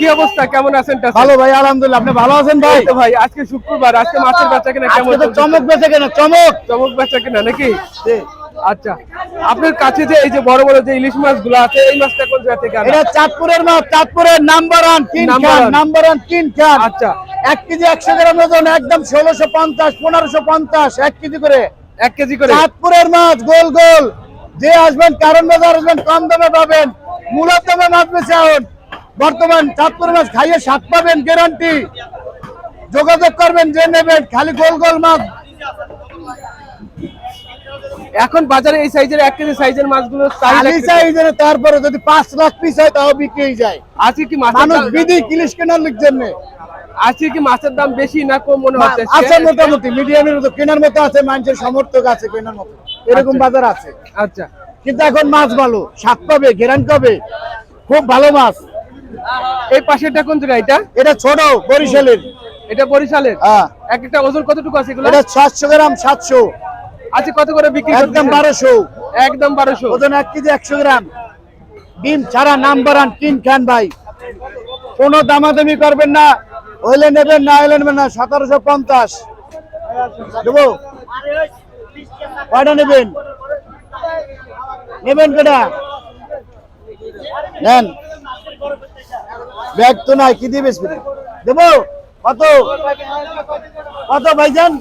কি অবস্থা? কেমন আছেন ভালো ভাই আলহামদুলিল্লাহ। আপনি ভালো আছেন ভাই? তো ভাই আজকে শুক্রবার আজকে মাছের বেচা কিনা কেমন? চমক বেঁচে কেন চমক! চমক বেচা কিনা নাকি? আচ্ছা আপনার কাছে যে এই যে বড় বড় যে ইলিশ মাছগুলো আছে এই মাছটা কোন জায়গা থেকে এটা চাঁদপুরের মাছ চাঁদপুরের নাম্বার ওয়ান কিন খান নাম্বার ওয়ান কিন খান আচ্ছা। এক কেজি একশো গ্রাম ওজন একদম ষোলোশো পঞ্চাশ পনেরোশো পঞ্চাশ এক কেজি করে। এক কেজি করে? চাঁদপুরের মাছ গোল গোল। যে আসবেন কারণ বাজার আসবেন কম দামে পাবেন। মূলত দামে মাছ বেছে বর্তমান চাঁদপুরের মাছ খাইয়ে স্বাদ পাবেন গ্যারান্টি যোগাযোগ করবেন যে নেবেন খালি গোল গোল মাছ এখন বাজারে এই সাইজের এক কেজি সাইজের মাছগুলো খালি তারপরে যদি পাঁচ লাখ পিস হয় তাও বিক্রি যায়। আজকে কি মাছের মানুষ বিধি কিলিশ কেনার লিখ জন্য। আজকে কি মাছের দাম বেশি না কম মনে হচ্ছে? আছে মোটামুটি মিডিয়ামের মতো কেনার মতো আছে মানুষের সমর্থক আছে কেনার মতো। এরকম আচ্ছা। বাজার আছে। আচ্ছা। কিন্তু এখন মাছ ভালো স্বাদ পাবে গ্যারান্ট পাবে। খুব ভালো মাছ। এই পাশেরটা কোন জায়গা এটা? এটা ছোট বরিশালের। এটা বরিশালের? হ্যাঁ। এক একটা ওজন কতটুকু আছে এগুলো? এটা সাতশো গ্রাম সাতশো। আজকে কত করে বিক্রি একদম করতেছেন? বারোশো। একদম বারোশো। ওজন এক কেজি একশো গ্রাম। ডিম ছাড়া নাম্বার আন কিন খান ভাই। কোনো দামাদামি করবেন না হইলে নেবেন না হইলে নেবেন না সতেরোশো পঞ্চাশ। দেবো? কয়টা নেবেন? নেবেন কেটা নেন। ব্যাগ তো নাই, কি দিয়ে বেসবে দেবো? কত? কত ভাইজান?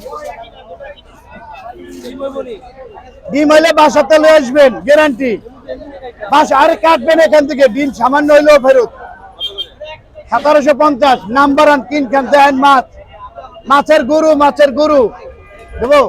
ডিম হইলে বাসাতে লয়ে আসবেন গ্যারান্টি বাসা আরে কাটবেন এখান থেকে ডিম সামান্য হইলেও ফেরত। সতেরোশো পঞ্চাশ, নাম্বার ওয়ান কিন খান মাছ। মাছের গরু মাছের গরু। দেবো?